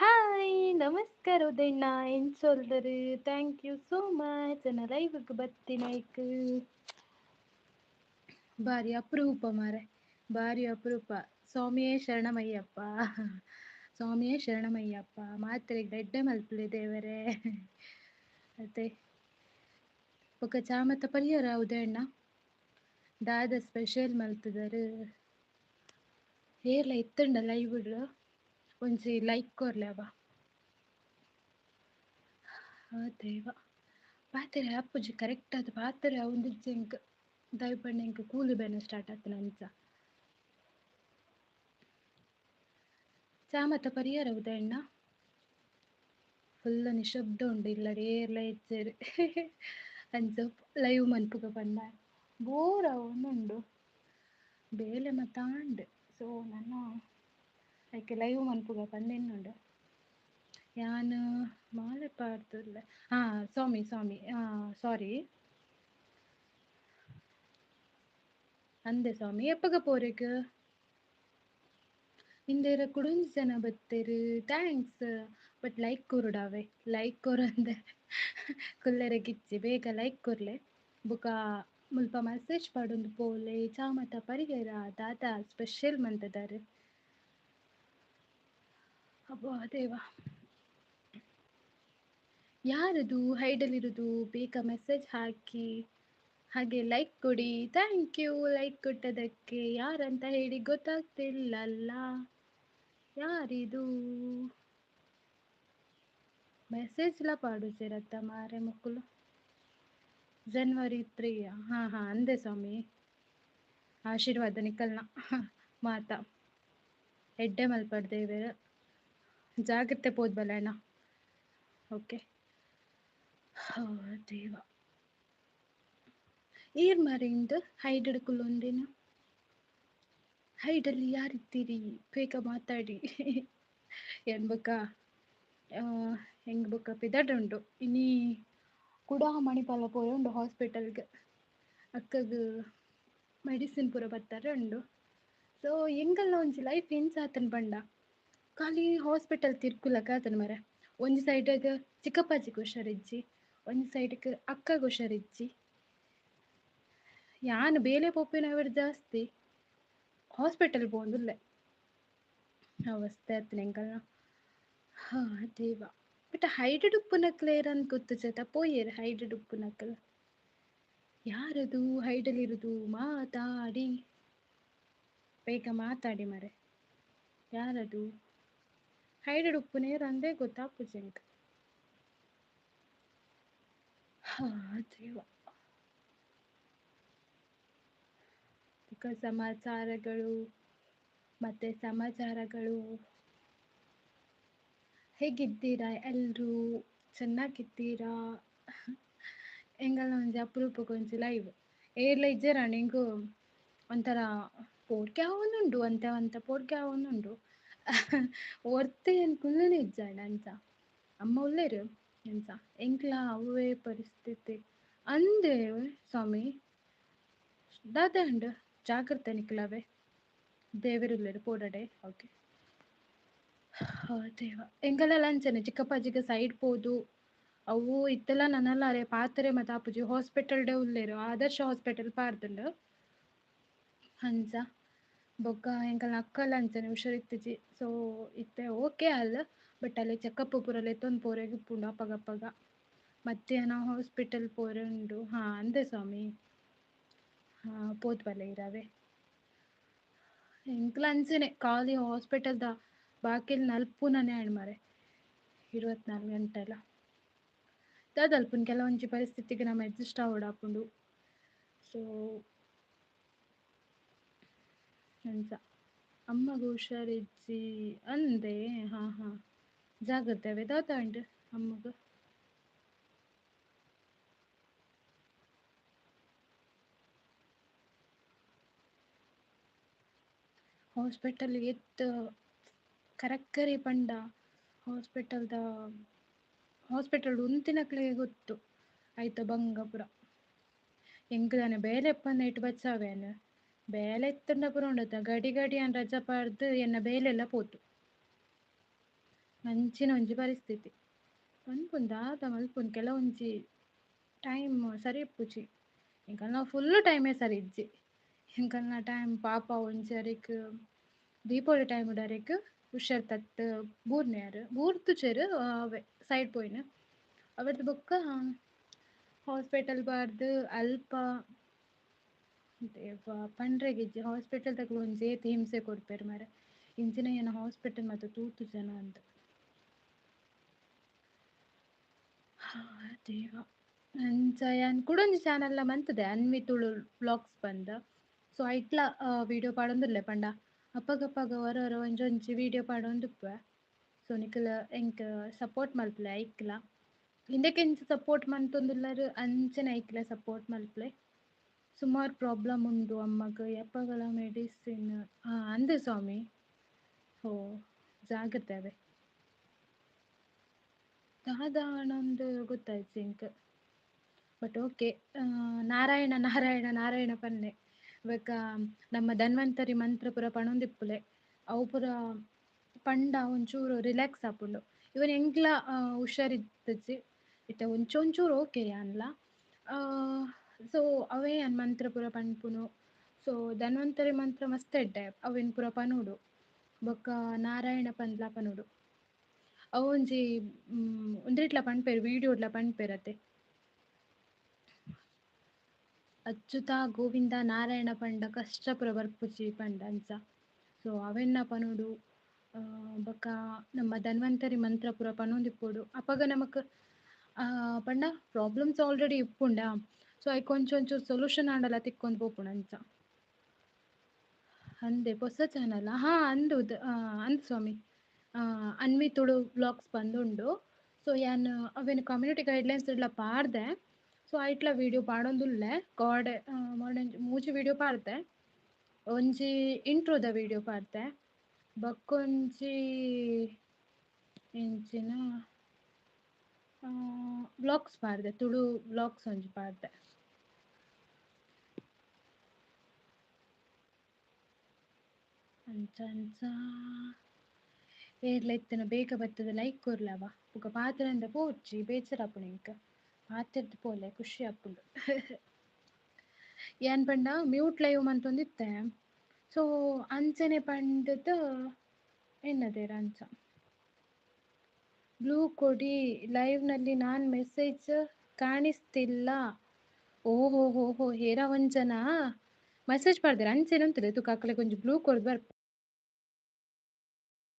Hi ನಮಸ್ಕಾರ நமஸ்கார ಎನ್ என் ಥ್ಯಾಂಕ್ ಯು ಸೋ ಮಚ್ ನನ್ನ ಲೈವ್ಗೆ ಬತ್ತಿನಾಯ್ಕು ಭಾರಿ ಅಪರೂಪ ಮಾರೆ, ಭಾರಿ ಅಪರೂಪ. ಸ್ವಾಮಿಯೇ ಶರಣಮಯ್ಯಪ್ಪ. ಸ್ವಾಮಿಯೇ ಶರಣಮಯ್ಯಪ್ಪ. ಮಾತ್ರೆ ಗೆಡ್ಡೆ ಮಲ್ಪಲಿ ದೇವರೇ. ಅದೇ ಒಕ್ಕ ಚಾಮತ ಪರಿಯರ ಉದಯಣ್ಣ ದಾದ ಸ್ಪೆಷಲ್ ಮಲ್ತಿದಾರು. ಏರ್ಲ ಇತ್ತಂಡ ಲೈವ್ ಬಿಡ್ರು ಒಂಜಿ ಲೈಕ್ ಕೊರ್ಲೆ ಅವ ಆ ದೇವ. ಪಾತ್ರೆ ಅಪ್ಪುಜಿ ಕರೆಕ್ಟ್ ಆದ ಪಾತ್ರೆ ಒಂದು ಜಿಂಕ್ ದಯಪಂಡ ಇಂಕ ಕೂಲಿ ಬೇನೆ ಸ್ಟಾರ್ಟ್ ಆತನ ಅಂಚ ಚಾಮತ ಪರಿಹಾರ ಉದಯಣ್ಣ ಫುಲ್ ನಿಶಬ್ದ ಉಂಡು, ಇಲ್ಲಡೆ ಏರ್ಲ ಎಚ್ಚೇರು ಅಂಚ ಲೈವ್ ಮನ್ಪುಗ ಪಂಡ ಬೋರ್ ಅವನುಂಡು ಬೇಲೆ ಮತ್ತಾಂಡ್ ಸೊ ನನ್ನ ಐಕೆ ಲೈವ್ ಮನ್ಪುಗ ಪಂದೆನ್ನುಂಡು ಯಾನ್ ಮಾಲೆ ಪಾಡ್ದುಲ್ಲ ಹಾ ಸ್ವಾಮಿ ಸ್ವಾಮಿ ಸಾರಿ ಅಂದೆ ಸ್ವಾಮಿ ಪೋರೆಗ್ ಇಂದೆರ್ ಕುಡೊಂಜಿ ಜನ ಬತ್ತೇರು ಥ್ಯಾಂಕ್ಸ್ ಬಟ್ ಲೈಕ್ ಕೊರುಡಾವೆ ಲೈಕ್ ಕೊರಂದೆ ಕುಲ್ಲೆರೆಗಿಚ್ಚಿ ಬೇಗ ಲೈಕ್ ಕೊರ್ಲೆ ಬೊಕ ಮುಲ್ಪ ಮೆಸೇಜ್ ಪಡೊಂದು ಪೋಲೆ ಚಾಮತ ಪರಿಗೆರ ದಾದ ಸ್ಪೆಷಲ್ ಮಂತದಾರು ಅಬ್ಬಾ, ದೇವ. ಯಾರದು ಹೈಡಲ್ಲಿರುದು ಬೇಗ ಮೆಸೇಜ್ ಹಾಕಿ. ಹಾಗೆ ಲೈಕ್ ಕೊಡಿ. ಥ್ಯಾಂಕ್ ಯು ಲೈಕ್ ಕೊಟ್ಟದಕ್ಕೆ ಯಾರಂತ ಹೇಳಿ ಗೊತ್ತಾಗ್ತಿಲ್ಲಲ್ಲ. ಯಾರಿದು? ಮೆಸೇಜ್ ಎಲ್ಲ ಸೇರತ್ತ ಮಾರೆ ಮಕ್ಕಳು. ಜನ್ವರಿ ತ್ರೀ ಹಾ ಹಾ, ಅಂದೆ ಸ್ವಾಮಿ. ಆಶೀರ್ವಾದ ನಿಕಲ್ನ ಮಾತಾ. ಎಡ್ಡೆ ಮಲ್ಪಡ್ದೇವೆ ಜಾಗ್ರತೆ ಪೋದ್ ಬಲಣ್ಣ ಓಕೆ ದೇವ. ಏರ್ ಮರೆಯಿಂದ ಹೈಡ್ ಹಿಡ್ಕೊಳ್ಳೊಂದೇನು ಹೈಡಲ್ಲಿ ಯಾರಿದ್ದೀರಿ? ಬೇಗ ಮಾತಾಡಿ. ಎನ್ಬೇಕ ಹೆಂಗ್ ಬುಕ್ಕ ಉಂಡು. ಇನ್ನೀ ಕೂಡ ಮಣಿಪಾಲ ಪೋಯ ಉಂಡು ಹಾಸ್ಪಿಟಲ್ಗೆ ಅಕ್ಕಗ ಮೆಡಿಸಿನ್ ಪೂರ ಬರ್ತಾರೆ ಉಂಡು. ಸೊ ಎಂಗಲ್ಲ ಒಂಜಿ ಲೈಫ್ ಎಂಚಾತನ್ ಬಂಡ ಖಾಲಿ ಹಾಸ್ಪಿಟಲ್ ತಿರ್ಕುಲಕ ಆತನ ಮರ ಒಂಜಿ ಸೈಡ್ಗ್ ಚಿಕ್ಕಪ್ಪಾಜಿಗೆ ಹುಷಾರಿಜ್ಜಿ ಒಂಜಿ ಸೈಡ್ಗ್ ಅಕ್ಕಗ್ ಹುಷಾರಿಜ್ಜಿ ಯಾನ್ ಬೇಲೆ ಪೊಪ್ಪಿನವರು ಜಾಸ್ತಿ. ಹಾಸ್ಪಿಟಲ್ ಪೋಂದುಲ್ಲೆ ಅವಸ್ಥೆ ಆತನ ಎಂಕಲ್ನ ಹಾ, ದೇವ. ಬಟ್ ಹೈಡೆಡ್ ಉಪ್ಪುನಕ್ಲೇರ್ ಅಂತ ಗೊತ್ತು ಚೇತ? ಪೋಯೇರ್ ಹೈಡೆಡ್ ಉಪ್ಪುನಕ್ಲ ಯಾರದು? ಹೈಡಲಿರುದು ಮಾತಾಡಿ. ಬೇಗ ಮಾತಾಡಿ ಮರೆ ಯಾರದು? ಹೈಡೆಡ್ ಉಪ್ಪು ನೀರು ಅಂದೇ ಗೊತ್ತಾಪು ಜಿಂಕ್ ದೇವ. ಸಮಾಚಾರಗಳು ಮತ್ತೆ ಸಮಾಚಾರಗಳು ಹೇಗಿದ್ದೀರಾ ಎಲ್ಲರೂ ಚೆನ್ನಾಗಿದ್ದೀರಾ? ಹೆಂಗಲ್ಲ ಒಂದು ಅಪರೂಪಕ್ಕೆ ಒಂಜಿ ಲೈವ್ ಏರ್ಲ ಇದ್ದೀರಾ ನಿಂಗು ಒಂಥರ ಪೋಡ್ಕೆ ಅವನುಂಡು ಅಂತ ಅಂತ ಪೋಡ್ಕೆ ಆವೊಂದುಂಡು ಕುಲ್ಲನೆ ಇಜ್ಜಾಂಡ ಅಂಚ ಅಮ್ಮ ಉಲ್ಲೇರು ಎಂಚ ಎಂಕ್ಲ ಅವೇ ಪರಿಸ್ಥಿತಿ. ಅಂದೆ ಸ್ವಾಮಿ ದಾದಂಡ್ ಜಾಗ್ರತೆ ನಿಕ್ಲವೆ ದೇವರುಲ್ಲೇರು ಪೋಡಡೆ. ಓಕೆ. ದೇವ. ಎಂಗಲೆಲ್ಲ ಅಂಚನೆ ಚಿಕ್ಕಪ್ಪಾಜಿಗೆ ಸೈಡ್ ಪೋದು. ಅವು ಇತ್ತೆಲ್ಲ ನನ್ನಲ್ಲಾರೆ ಪಾತ್ರೆ ಮತ್ತು ಆಪುಜಿ ಹಾಸ್ಪಿಟಲ್ ಡೇ ಉಲ್ಲೇರು. ಆದರ್ಶ ಹಾಸ್ಪಿಟಲ್ ಪಾರ್ದುಂಡು ಹಂಚ ಬೊಕ್ಕ ಎಂಕಲ್ನ ಅಕ್ಕಲ್ ಅಂಚನೆ ಹುಷಾರಿತ್ತಿಜಿ. ಸೊ ಇತ್ತೆ ಓಕೆ ಅಲ್ಲ ಬಟ್ ಅಲ್ಲಿ ಚೆಕಪ್ ಪೂರ ಎತ್ತೊಂದು ಪೋರೆಗ್ ಅಪಗ ಅಪಗ ಮಧ್ಯಾಹ್ನ ಹಾಸ್ಪಿಟಲ್ ಪೋರೆ ಉಂಡು ಹಾ, ಅಂದೆ ಸ್ವಾಮಿ. ಹಾ ಪೋತ್ ಬಲೆ ಇರವೆ. ಎಂಕ್ಲ ಅಂಚನೆ ಖಾಲಿ ಹಾಸ್ಪಿಟಲ್ದ ಬಾಕಿಲ್ ನಲ್ಪುನನೆ ಆಣ್ ಮಾರೆ. ಇರುವತ್ನಾಲ್ಕು ಗಂಟೆ ಎಲ್ಲ ದಾದಲ್ಪುನ್ ಕೆಲವೊಂಜಿ ಪರಿಸ್ಥಿತಿಗೆ ನಮ್ಮ ಅಡ್ಜಸ್ಟ್ ಆವಡಾಪುಂಡು ಸೊ ಅಂಚ ಅಮ್ಮಗ ಹುಷಾರಿಜ್ಜಿ ಅಂದೆ, ಹಾ ಹಾ. ಜಾಗ್ರತೆ ಅವೆ ದಾತಾಂಡ್ ಅಮ್ಮಗ? ಹಾಸ್ಪಿಟಲ್ ಎತ್ತ ಕರಕ್ಕರಿ ಪಂಡ. ಹಾಸ್ಪಿಟಲ್ದ ಹಾಸ್ಪಿಟಲ್ ಉಂತಿನಕ್ಲೆ ಗೊತ್ತು. ಆಯ್ತ ಬಂಗಪುರ. ಎಂಕ್ದಾನೆ ಬೇಲೆ ಎಪ್ಪಂದ ಇಟ್ಟು ಬಚ್ಚಾವೇನು ಬೇಲೆ ಎತ್ತಂಡ ಪುರ ಉಂಡತ ಗಡಿ ಗಡಿ ಅನ್ ರಜ ಪಾರ್ದು ಎನ್ನ ಬೇಲೆಲ್ಲ ಪೋತು ಅಂಚಿನ ಒಂಜಿ ಪರಿಸ್ಥಿತಿ ಪನ್ಪುನ್ ದಾದ ಮಲ್ಪುನ್ ಕೆಲವೊಂಜಿ ಟೈಮ್ ಸರಿ ಇಪ್ಪುಜಿ ಎಂಕಲ್ನ ಫುಲ್ ಟೈಮೇ ಸರಿ ಇಜ್ಜಿ ಎಂಕಲ್ನ ಟೈಮ್ ಪಾಪ ಒಂಜಿ ದೀಪಾವಳಿ ಟೈಮ್ ಅರೆಕ್ ಹುಷಾರ್ ತತ್ ಬೂರ್ನೆರ್ ಬೂರ್ದುಚೆರ್ ಅವೆ ಸೈಡ್ ಪೋಯಿನ ಅವರ್ದು ಬೊಕ್ಕ ಹಾಸ್ಪಿಟಲ್ ಬಾರ್ದು ಅಲ್ಪ ದೇವ ಪಂಡ್ರೆಗಿಜ್ಜಿ ಹಾಸ್ಪಿಟಲ್ ಒಂಜಿ ಏತ್ ಹಿಂಸೆ ಕೊಡ್ಪೆರ್ ಮರ. ಇಂಚಿನ ಏನು ಹಾಸ್ಪಿಟಲ್ ಮತ್ತು ತೂತು ಜನ ಅಂದ್. ದೇವ ಯಾನ್, ಕುಡೊಂಜಿ ಚಾನಲ್‌ಲ ಮಂತುದೆ ಅನ್ವಿ ತುಳು ವ್ಲಾಗ್ಸ್ ಪಂದ್ ಸೊ ಐಟ್ಲ ವಿಡಿಯೋ ಪಾಡೊಂದುಲ್ಲೆ ಪಂಡ? ಅಪ್ಪಗಪ್ಪಗ ವರ ವರ ಒಂಜೊಂಜಿ ವಿಡಿಯೋ ಪಾಡೊಂದುಪ್ಪೆ ಸೊ ನಿಕಲ ಎಂಕ್ ಸಪೋರ್ಟ್ ಮಲ್ಪುಲೆ, ಐಕ್ಲ? ಹಿಂದಕ್ಕೆ ಸಪೋರ್ಟ್ ಮಂತೊಂದುಲ್ಲರ್ ಅಂಚನೆ ಐಕ್ಲೆ ಸಪೋರ್ಟ್ ಮಲ್ಪುಲೆ? ಸುಮಾರು ಪ್ರಾಬ್ಲಮ್ ಉಂಡು ಅಮ್ಮಗ್ ಎಪ್ಪಗಳ ಮೆಡಿಸಿನ್ ಹಾ ಅಂದೆ ಸ್ವಾಮಿ. ಓ ಜಾಗ್ರತೆ ಅದೇ. ಒಂದು ಗೊತ್ತಾಯ್ತು ಇಂಕ್ ಬಟ್ ಓಕೆ ನಾರಾಯಣ ನಾರಾಯಣ ನಾರಾಯಣ ಪನ್ನೆ. ಇವಾಗ ನಮ್ಮ ಧನ್ವಂತರಿ ಮಂತ್ರ ಪುರ ಪಣೊಂದಿಪ್ಪುಲೆ, ಅವು ಪುರ ಪಂಡ ಒಂಚೂರು ರಿಲ್ಯಾಕ್ಸ್ ಆಪುಂಡು ಇವನ್ ಎಂಕ್ಲ ಹುಷಾರಿದ್ದಿ ಇತ್ತ ಒಂಚೊಂಚೂರು ಓಕೆ ಯಾನ್ಲ ಸೊ ಅವೇ ಅನ್ ಮಂತ್ರ ಪೂರ ಪನ್ಪುನು ಸೊ ಧನ್ವಂತರಿ ಮಂತ್ರ ಮಸ್ತ್ ಎಡ್ಡೆ. ಅವೆನ್ ಪೂರ ಪನುಡು ಬೊಕ್ಕ ನಾರಾಯಣ ಪನ್ಲ ಪನುಡು ಅವೊಂಜಿ ಒಂಜಿ ಒಂದ್ರಿಟ್ಲ ಪನ್ಪೆರ್ ವಿಡಿಯೋಡ್ಲ ಪನ್ಪೆರ್ ಅಚ್ಚುತ ಗೋವಿಂದ ನಾರಾಯಣ ಪಂಡ ಕಷ್ಟ ಪೂರ ಬರ್ಪುಜಿ ಪಂಡ ಅಂಚ ಸೊ ಅವೆನ್ನ ಪನುಡು ಬೊಕ್ಕ ನಮ್ಮ ಧನ್ವಂತರಿ ಮಂತ್ರ ಪೂರ ಪನೊಂದಿಪ್ಪೊಡು ಅಪಗ ನಮಕ್ ಪಂಡ ಪ್ರಾಬ್ಲಮ್ಸ್ ಆಲ್ರೆಡಿ ಇಪ್ಪುಂಡ. ಸೊ ಐಕ್ ಒಂಚೂರು ಸೊಲ್ಯೂಷನ್ ಆಂಡಲ ತಿಕ್ಕೊಂಡ್ ಪೋಪುಂಡು ಅಂಚ ಅಂದೆ, ಹೊಸ ಚಾನಲ್ ಹಾ, ಅಂದು ಅಂದ್ ಸ್ವಾಮಿ. ಅನ್ವಿ ತುಳು ವ್ಲಾಗ್ಸ್ ಪಂದುಂಡು ಸೊ ಯಾನ್, ಅವೆನ್ ಕಮ್ಯುನಿಟಿ ಗೈಡ್ಲೈನ್ಸ್ ಇಡ್ಲ ಪಾಡ್ದೆ. ಸೊ ಐಟ್ಲ ವಿಡಿಯೋ ಪಾಡೊಂದುಲ್ಲೆ. ಗಾಡ್ ಮೊರ್ಡಂಜಿ ಮೂಜಿ ವಿಡಿಯೋ ಪಾಡ್ದೆ. ಒಂಜಿ ಇಂಟ್ರೋದ ವಿಡಿಯೋ ಪಾಡ್ದೆ. ಬಕ್ಕೊಂಜಿ ಇಂಚಿನ ಬ್ಲಾಗ್ಸ್ ಪಾಡ್ದೆ. ತುಳು ಬ್ಲಾಗ್ಸ್ ಒಂಜಿ ಪಾಡ್ದೆ. ಅಂಚ ಅಂಚ ಏರ್ಲ ಇತ್ತನ ಬೇಗ ಬತ್ತದ ಲೈಕ್ ಕೊರ್ಲವ ಬೊಕ ಪಾತೆರೆಂದ ಪೋಡ್ಚಿ ಬೇಜಾರಾಪುಂಡು ಎಂಕ್ ಪಾತೆರ್ದ್ ಪೋಲೆ ಖುಷಿ ಆಪುಂಡು ಯಾನ್ ಪಂಡ ಮ್ಯೂಟ್ ಲೈವ್ ಮಂತೊಂದಿತ್ತೆ ಸೊ ಅಂಚನೆ ಪಂಡದ ಎನ್ನದೆರ್ ಅಂಚ ಬ್ಲೂ ಕೊಡಿ ಲೈವ್ನಲ್ಲಿ ನಾನ್ ಮೆಸೇಜ್ ಕಾಣಿಸ್ತಿಲ್ಲ ಓಹೋ ಹೋ ಹೋ ಹೇರ ಒಂಜನ ಮೆಸೇಜ್ ಪಾಡ್ದೆರ್ ಅಂಚೆನೆ ಅಂತದೆ ತುಕಾಕಲೆ ಕೊಂಚ ಬ್ಲೂ ಕೊರ್ದು ಬರ್ಪೆ